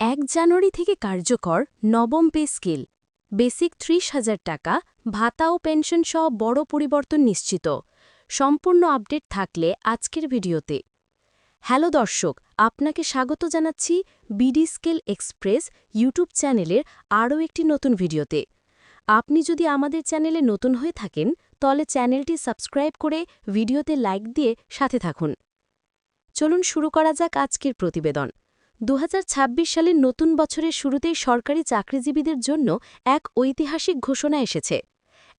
এক জানুয়ারি থেকে কার্যকর নবম পে স্কেল। বেসিক ত্রিশ হাজার টাকা, ভাতা ও পেনশন সহ বড় পরিবর্তন নিশ্চিত। সম্পূর্ণ আপডেট থাকলে আজকের ভিডিওতে। হ্যালো দর্শক, আপনাকে স্বাগত জানাচ্ছি বিডি স্কেল এক্সপ্রেস ইউটিউব চ্যানেলের আরও একটি নতুন ভিডিওতে। আপনি যদি আমাদের চ্যানেলে নতুন হয়ে থাকেন তলে চ্যানেলটি সাবস্ক্রাইব করে ভিডিওতে লাইক দিয়ে সাথে থাকুন। চলুন শুরু করা যাক আজকের প্রতিবেদন। দু হাজার ছাব্বিশ সালের নতুন বছরের শুরুতেই সরকারি চাকরিজীবীদের জন্য এক ঐতিহাসিক ঘোষণা এসেছে।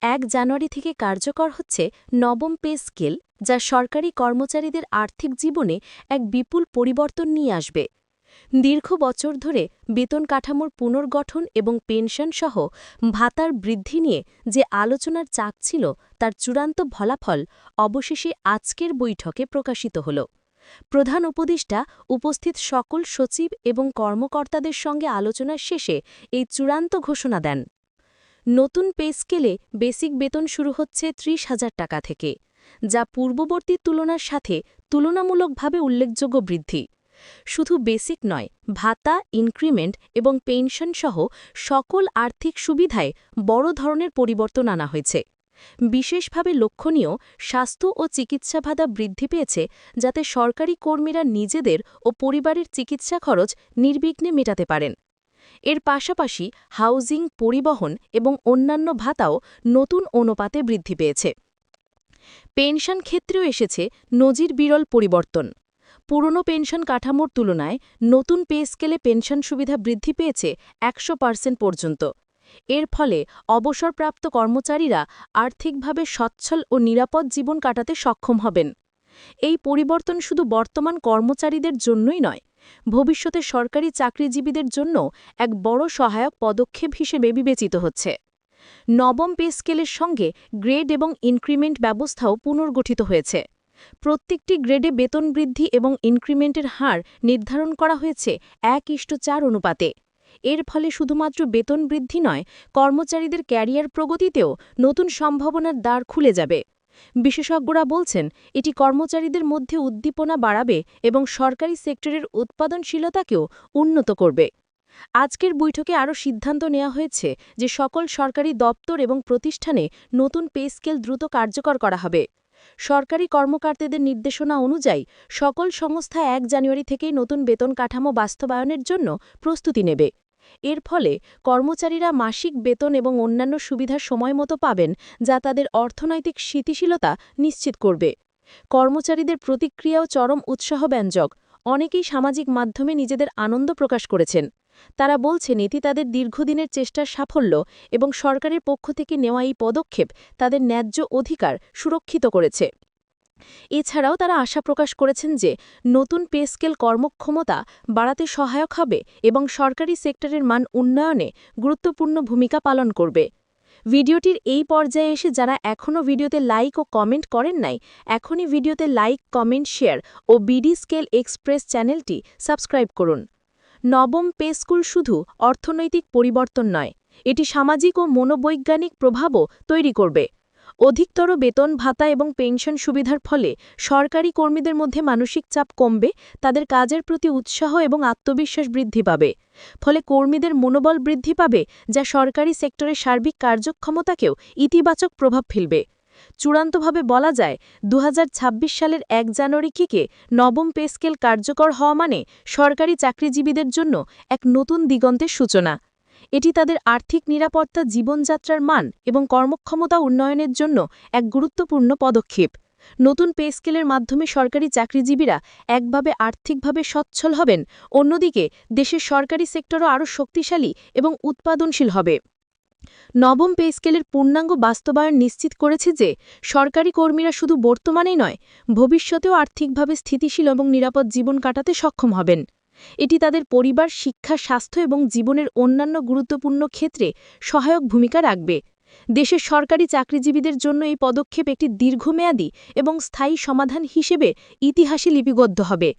এক জানুয়ারি থেকে কার্যকর হচ্ছে নবম পে স্কেল, যা সরকারি কর্মচারীদের আর্থিক জীবনে এক বিপুল পরিবর্তন নিয়ে আসবে। দীর্ঘ বছর ধরে বেতন কাঠামোর পুনর্গঠন এবং পেনশন সহ ভাতার বৃদ্ধি নিয়ে যে আলোচনার চাক ছিল, তার চূড়ান্ত ফলাফল অবশেষে আজকের বৈঠকে প্রকাশিত হল। প্রধান উপদেষ্টা উপস্থিত সকল সচিব এবং কর্মকর্তাদের সঙ্গে আলোচনার শেষে এই চূড়ান্ত ঘোষণা দেন। নতুন পে স্কেলে বেসিক বেতন শুরু হচ্ছে ত্রিশ হাজার টাকা থেকে, যা পূর্ববর্তী তুলনার সাথে তুলনামূলকভাবে উল্লেখযোগ্য বৃদ্ধি। শুধু বেসিক নয়, ভাতা, ইনক্রিমেন্ট এবং পেনশন সহ সকল আর্থিক সুবিধায় বড় ধরনের পরিবর্তন আনা হয়েছে। বিশেষভাবে লক্ষণীয় স্বাস্থ্য ও চিকিৎসা ভাতা বৃদ্ধি পেয়েছে যাতে সরকারি কর্মীরা নিজেদের ও পরিবারের চিকিৎসা খরচ নির্বিঘ্নে মেটাতে পারেন। এর পাশাপাশি হাউজিং পরিবহন এবং অন্যান্য ভাতাও নতুন অনুপাতে বৃদ্ধি পেয়েছে। পেনশন ক্ষেত্রেও এসেছে নজির বিরল পরিবর্তন। পুরনো পেনশন কাঠামোর তুলনায় নতুন পে স্কেলে পেনশন সুবিধা বৃদ্ধি পেয়েছে একশো পার্সেন্ট পর্যন্ত। এর ফলে অবসরপ্রাপ্ত কর্মচারীরা আর্থিকভাবে সচ্ছল ও নিরাপদ জীবন কাটাতে সক্ষম হবেন। এই পরিবর্তন শুধু বর্তমান কর্মচারীদের জন্যই নয়, ভবিষ্যতে সরকারি চাকরিজীবীদের জন্য এক বড় সহায়ক পদক্ষেপ হিসেবে বিবেচিত হচ্ছে। নবম পে স্কেলের সঙ্গে গ্রেড এবং ইনক্রিমেন্ট ব্যবস্থাও পুনর্গঠিত হয়েছে। প্রত্যেকটি গ্রেডে বেতন বৃদ্ধি এবং ইনক্রিমেন্টের হার নির্ধারণ করা হয়েছে এক ইষ্ট চার অনুপাতে। এর ফলে শুধুমাত্র বেতন বৃদ্ধি নয়, কর্মচারীদের ক্যারিয়ার প্রগতিতেও নতুন সম্ভাবনার দ্বার খুলে যাবে। বিশেষজ্ঞরা বলছেন, এটি কর্মচারীদের মধ্যে উদ্দীপনা বাড়াবে এবং সরকারি সেক্টরের উৎপাদনশীলতাকেও উন্নত করবে। আজকের বৈঠকে আরও সিদ্ধান্ত নেওয়া হয়েছে যে সকল সরকারি দপ্তর এবং প্রতিষ্ঠানে নতুন পে স্কেল দ্রুত কার্যকর করা হবে। সরকারি কর্মকর্তাদের নির্দেশনা অনুযায়ী সকল সংস্থা এক জানুয়ারি থেকেই নতুন বেতন কাঠামো বাস্তবায়নের জন্য প্রস্তুতি নেবে। এর ফলে কর্মচারীরা মাসিক বেতন এবং অন্যান্য সুবিধা সময়মতো পাবেন, যা তাদের অর্থনৈতিক স্থিতিশীলতা নিশ্চিত করবে। কর্মচারীদের প্রতিক্রিয়াও চরম উৎসাহব্যঞ্জক। অনেকেই সামাজিক মাধ্যমে নিজেদের আনন্দ প্রকাশ করেছেন। তারা বলছেন এটি তাদের দীর্ঘদিনের চেষ্টার সাফল্য এবং সরকারের পক্ষ থেকে নেওয়া এই পদক্ষেপ তাদের ন্যায্য অধিকার সুরক্ষিত করেছে। এছাড়াও তারা আশা প্রকাশ করেছেন যে নতুন পে স্কেল কর্মক্ষমতা বাড়াতে সহায়ক হবে এবং সরকারি সেক্টরের মান উন্নয়নে গুরুত্বপূর্ণ ভূমিকা পালন করবে। ভিডিওটির এই পর্যায়ে এসে যারা এখনও ভিডিওতে লাইক ও কমেন্ট করেন নাই, এখনই ভিডিওতে লাইক, কমেন্ট, শেয়ার ও বিডি স্কেল এক্সপ্রেস চ্যানেলটি সাবস্ক্রাইব করুন। নবম পে স্কুল শুধু অর্থনৈতিক পরিবর্তন নয়, এটি সামাজিক ও মনোবৈজ্ঞানিক প্রভাবও তৈরি করবে। অধিকতর বেতন ভাতা এবং পেনশন সুবিধার ফলে সরকারি কর্মীদের মধ্যে মানসিক চাপ কমবে, তাদের কাজের প্রতি উৎসাহ এবং আত্মবিশ্বাস বৃদ্ধি পাবে। ফলে কর্মীদের মনোবল বৃদ্ধি পাবে, যা সরকারি সেক্টরের সার্বিক কার্যক্ষমতাকেও ইতিবাচক প্রভাব ফেলবে। চূড়ান্তভাবে বলা যায় দু হাজার ছাব্বিশ সালের এক জানুয়ারি থেকে নবম পে স্কেল কার্যকর হওয়া মানে সরকারি চাকরিজীবীদের জন্য এক নতুন দিগন্তের সূচনা। এটি তাদের আর্থিক নিরাপত্তা, জীবনযাত্রার মান এবং কর্মক্ষমতা উন্নয়নের জন্য এক গুরুত্বপূর্ণ পদক্ষেপ। নতুন পে স্কেলের মাধ্যমে সরকারি চাকরিজীবীরা একভাবে আর্থিকভাবে সচ্ছল হবেন, অন্যদিকে দেশের সরকারি সেক্টরও আরও শক্তিশালী এবং উৎপাদনশীল হবে। নবম পে স্কেলের পূর্ণাঙ্গ বাস্তবায়ন নিশ্চিত করেছে যে, সরকারি কর্মীরা শুধু বর্তমানেই নয়, ভবিষ্যতেও আর্থিকভাবে স্থিতিশীল এবং নিরাপদ জীবন কাটাতে সক্ষম হবেন। এটি তাদের পরিবার, শিক্ষা, স্বাস্থ্য এবং জীবনের অন্যান্য গুরুত্বপূর্ণ ক্ষেত্রে সহায়ক ভূমিকা রাখবে। দেশের সরকারি চাকরিজীবীদের জন্য এই পদক্ষেপ একটি দীর্ঘমেয়াদী এবং স্থায়ী সমাধান হিসেবে ইতিহাসে লিপিবদ্ধ হবে।